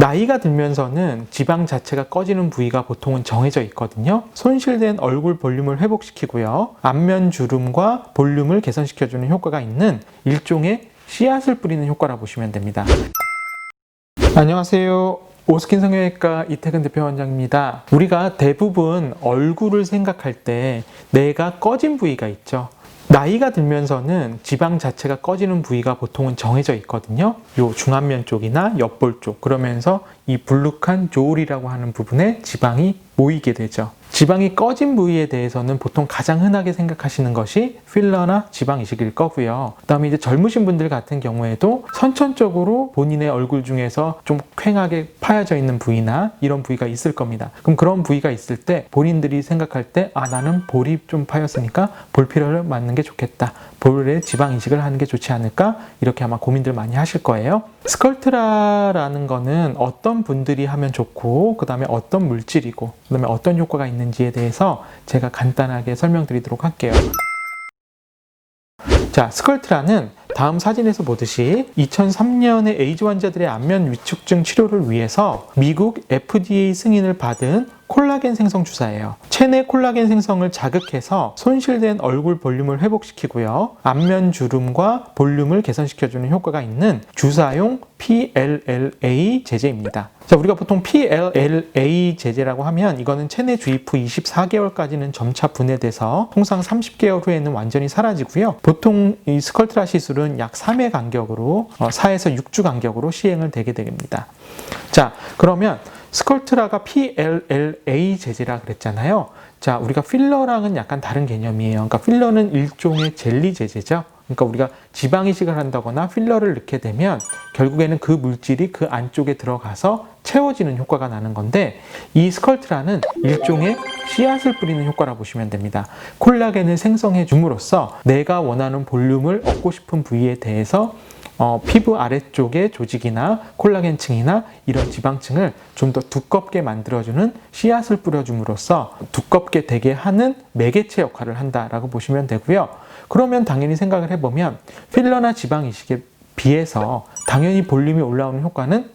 나이가 들면서는 지방 자체가 꺼지는 부위가 보통은 정해져 있거든요. 손실된 얼굴 볼륨을 회복시키고요. 안면 주름과 볼륨을 개선시켜주는 효과가 있는 일종의 씨앗을 뿌리는 효과라 보시면 됩니다. 안녕하세요. 오스킨 성형외과 이태근 대표 원장입니다. 우리가 대부분 얼굴을 생각할 때 내가 꺼진 부위가 있죠. 나이가 들면서는 지방 자체가 꺼지는 부위가 보통은 정해져 있거든요. 요 중안면 쪽이나 옆볼 쪽. 그러면서 이 불룩한 조울이라고 하는 부분에 지방이 모이게 되죠. 지방이 꺼진 부위에 대해서는 보통 가장 흔하게 생각하시는 것이 필러나 지방 이식일 거고요. 그다음에 이제 젊으신 분들 같은 경우에도 선천적으로 본인의 얼굴 중에서 좀 퀭하게 파여져 있는 부위나 이런 부위가 있을 겁니다. 그럼 그런 부위가 있을 때 본인들이 생각할 때 아 나는 볼이 좀 파였으니까 볼 필러를 맞는 게 좋겠다. 볼에 지방 이식을 하는 게 좋지 않을까? 이렇게 아마 고민들 많이 하실 거예요. 스컬트라라는 거는 어떤 분들이 하면 좋고 그다음에 어떤 물질이고 그다음에 어떤 효과가 있는 지에 대해서 제가 간단하게 설명드리도록 할게요. 자, 스컬트라는 다음 사진에서 보듯이 2003년에 에이즈 환자들의 안면 위축증 치료를 위해서 미국 FDA 승인을 받은 콜라겐 생성 주사예요. 체내 콜라겐 생성을 자극해서 손실된 얼굴 볼륨을 회복시키고요. 안면 주름과 볼륨을 개선시켜주는 효과가 있는 주사용 PLLA 제제입니다. 자, 우리가 보통 PLLA 제제라고 하면 이거는 체내 주입 후 24개월까지는 점차 분해돼서 통상 30개월 후에는 완전히 사라지고요. 보통 이 스컬트라 시술은 약 3회 간격으로 어, 4에서 6주 간격으로 시행을 되게 됩니다. 자, 그러면 스컬트라가 PLLA 재질이라 그랬잖아요. 자, 우리가 필러랑은 약간 다른 개념이에요. 그러니까 필러는 일종의 젤리 제제죠. 그러니까 우리가 지방 이식을 한다거나 필러를 넣게 되면 결국에는 그 물질이 그 안쪽에 들어가서 채워지는 효과가 나는 건데 이 스컬트라는 일종의 씨앗을 뿌리는 효과라 보시면 됩니다. 콜라겐을 생성해 줌으로써 내가 원하는 볼륨을 얻고 싶은 부위에 대해서 어, 피부 아래쪽의 조직이나 콜라겐층이나 이런 지방층을 좀 더 두껍게 만들어주는 씨앗을 뿌려줌으로써 두껍게 되게 하는 매개체 역할을 한다라고 보시면 되고요. 그러면 당연히 생각을 해보면 필러나 지방 이식에 비해서 당연히 볼륨이 올라오는 효과는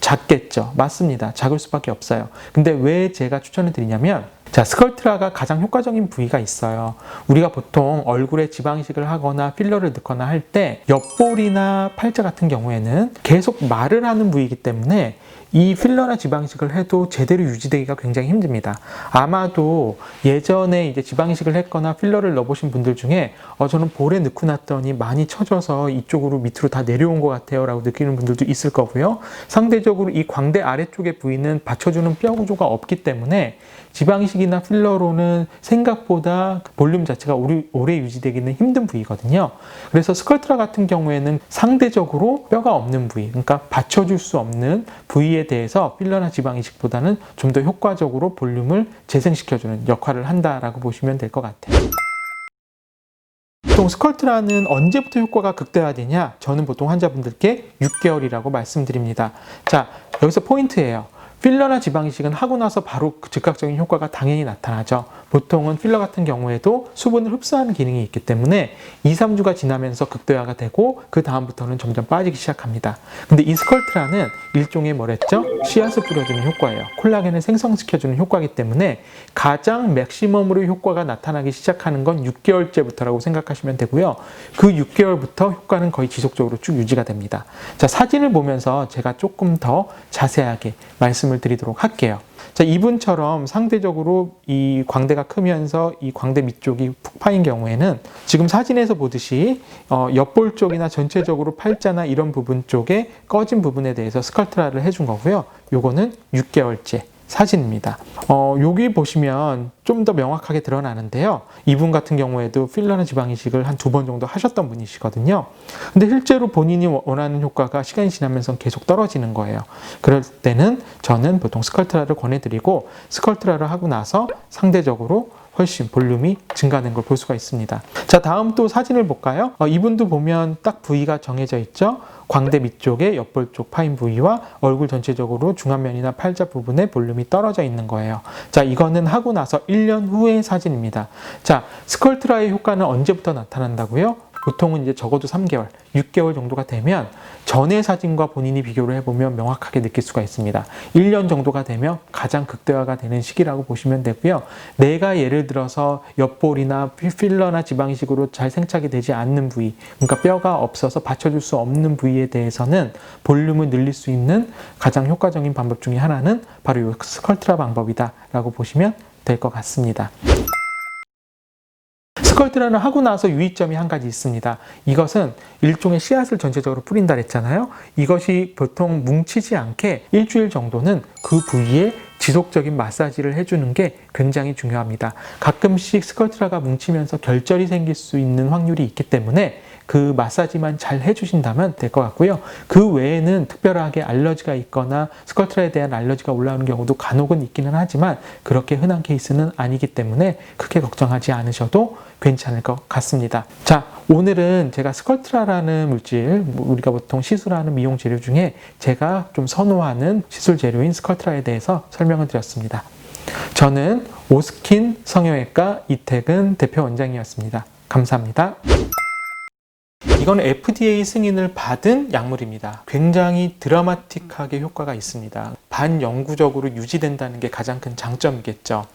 작겠죠. 맞습니다. 작을 수밖에 없어요. 근데 왜 제가 추천을 드리냐면 자, 스컬트라가 가장 효과적인 부위가 있어요. 우리가 보통 얼굴에 지방이식을 하거나 필러를 넣거나 할 때 옆볼이나 팔자 같은 경우에는 계속 말을 하는 부위이기 때문에 이 필러나 지방이식을 해도 제대로 유지되기가 굉장히 힘듭니다. 아마도 예전에 이제 지방이식을 했거나 필러를 넣어보신 분들 중에 어, 저는 볼에 넣고 났더니 많이 처져서 이쪽으로 밑으로 다 내려온 것 같아요 라고 느끼는 분들도 있을 거고요. 상대적으로 이 광대 아래쪽의 부위는 받쳐주는 뼈 구조가 없기 때문에 지방이식이나 필러로는 생각보다 그 볼륨 자체가 오래 유지되기는 힘든 부위거든요. 그래서 스컬트라 같은 경우에는 상대적으로 뼈가 없는 부위, 그러니까 받쳐줄 수 없는 부위에 대해서 필러나 지방이식보다는 좀 더 효과적으로 볼륨을 재생시켜주는 역할을 한다라고 보시면 될 것 같아요. 보통 스컬트라는 언제부터 효과가 극대화되냐? 저는 보통 환자분들께 6개월이라고 말씀드립니다. 자, 여기서 포인트예요. 필러나 지방이식은 하고 나서 바로 그 즉각적인 효과가 당연히 나타나죠. 보통은 필러 같은 경우에도 수분을 흡수하는 기능이 있기 때문에 2, 3주가 지나면서 극대화가 되고 그 다음부터는 점점 빠지기 시작합니다. 근데 이 스컬트라는 일종의 뭐랬죠? 씨앗을 뿌려주는 효과예요. 콜라겐을 생성시켜주는 효과이기 때문에 가장 맥시멈으로 효과가 나타나기 시작하는 건 6개월째부터라고 생각하시면 되고요. 그 6개월부터 효과는 거의 지속적으로 쭉 유지가 됩니다. 자, 사진을 보면서 제가 조금 더 자세하게 말씀을 드리도록 할게요. 자, 이분처럼 상대적으로 이 광대가 크면서 이 광대 밑쪽이 푹 파인 경우에는 지금 사진에서 보듯이 어, 옆볼 쪽이나 전체적으로 팔자나 이런 부분 쪽에 꺼진 부분에 대해서 스컬트라를 해준 거고요. 요거는 6개월째. 사진입니다. 어, 여기 보시면 좀 더 명확하게 드러나는데요. 이분 같은 경우에도 필러나 지방 이식을 한 두 번 정도 하셨던 분이시거든요. 근데 실제로 본인이 원하는 효과가 시간이 지나면서 계속 떨어지는 거예요. 그럴 때는 저는 보통 스컬트라를 권해드리고 스컬트라를 하고 나서 상대적으로 훨씬 볼륨이 증가하는 걸 볼 수가 있습니다. 자, 다음 또 사진을 볼까요? 어, 이분도 보면 딱 부위가 정해져 있죠. 광대 밑쪽에 옆볼 쪽 파인 부위와 얼굴 전체적으로 중안면이나 팔자 부분에 볼륨이 떨어져 있는 거예요. 자, 이거는 하고 나서 1년 후의 사진입니다. 자, 스컬트라의 효과는 언제부터 나타난다고요? 보통은 이제 적어도 3개월, 6개월 정도가 되면 전의 사진과 본인이 비교를 해보면 명확하게 느낄 수가 있습니다. 1년 정도가 되면 가장 극대화가 되는 시기라고 보시면 되고요. 내가 예를 들어서 옆볼이나 필러나 지방 이식으로 잘 생착이 되지 않는 부위, 그러니까 뼈가 없어서 받쳐줄 수 없는 부위에 대해서는 볼륨을 늘릴 수 있는 가장 효과적인 방법 중에 하나는 바로 이 스컬트라 방법이다라고 보시면 될 것 같습니다. 스컬트라는 하고 나서 유의점이 한 가지 있습니다. 이것은 일종의 씨앗을 전체적으로 뿌린다 했잖아요. 이것이 보통 뭉치지 않게 일주일 정도는 그 부위에 지속적인 마사지를 해주는 게 굉장히 중요합니다. 가끔씩 스컬트라가 뭉치면서 결절이 생길 수 있는 확률이 있기 때문에 그 마사지만 잘 해주신다면 될 것 같고요. 그 외에는 특별하게 알러지가 있거나 스컬트라에 대한 알러지가 올라오는 경우도 간혹은 있기는 하지만 그렇게 흔한 케이스는 아니기 때문에 크게 걱정하지 않으셔도 괜찮을 것 같습니다. 자, 오늘은 제가 스컬트라라는 물질, 뭐 우리가 보통 시술하는 미용 재료 중에 제가 좀 선호하는 시술 재료인 스컬트라에 대해서 설명을 드렸습니다. 저는 오스킨 성형외과 이태근 대표 원장이었습니다. 감사합니다. 이건 FDA 승인을 받은 약물입니다. 굉장히 드라마틱하게 효과가 있습니다. 반영구적으로 유지된다는 게 가장 큰 장점이겠죠.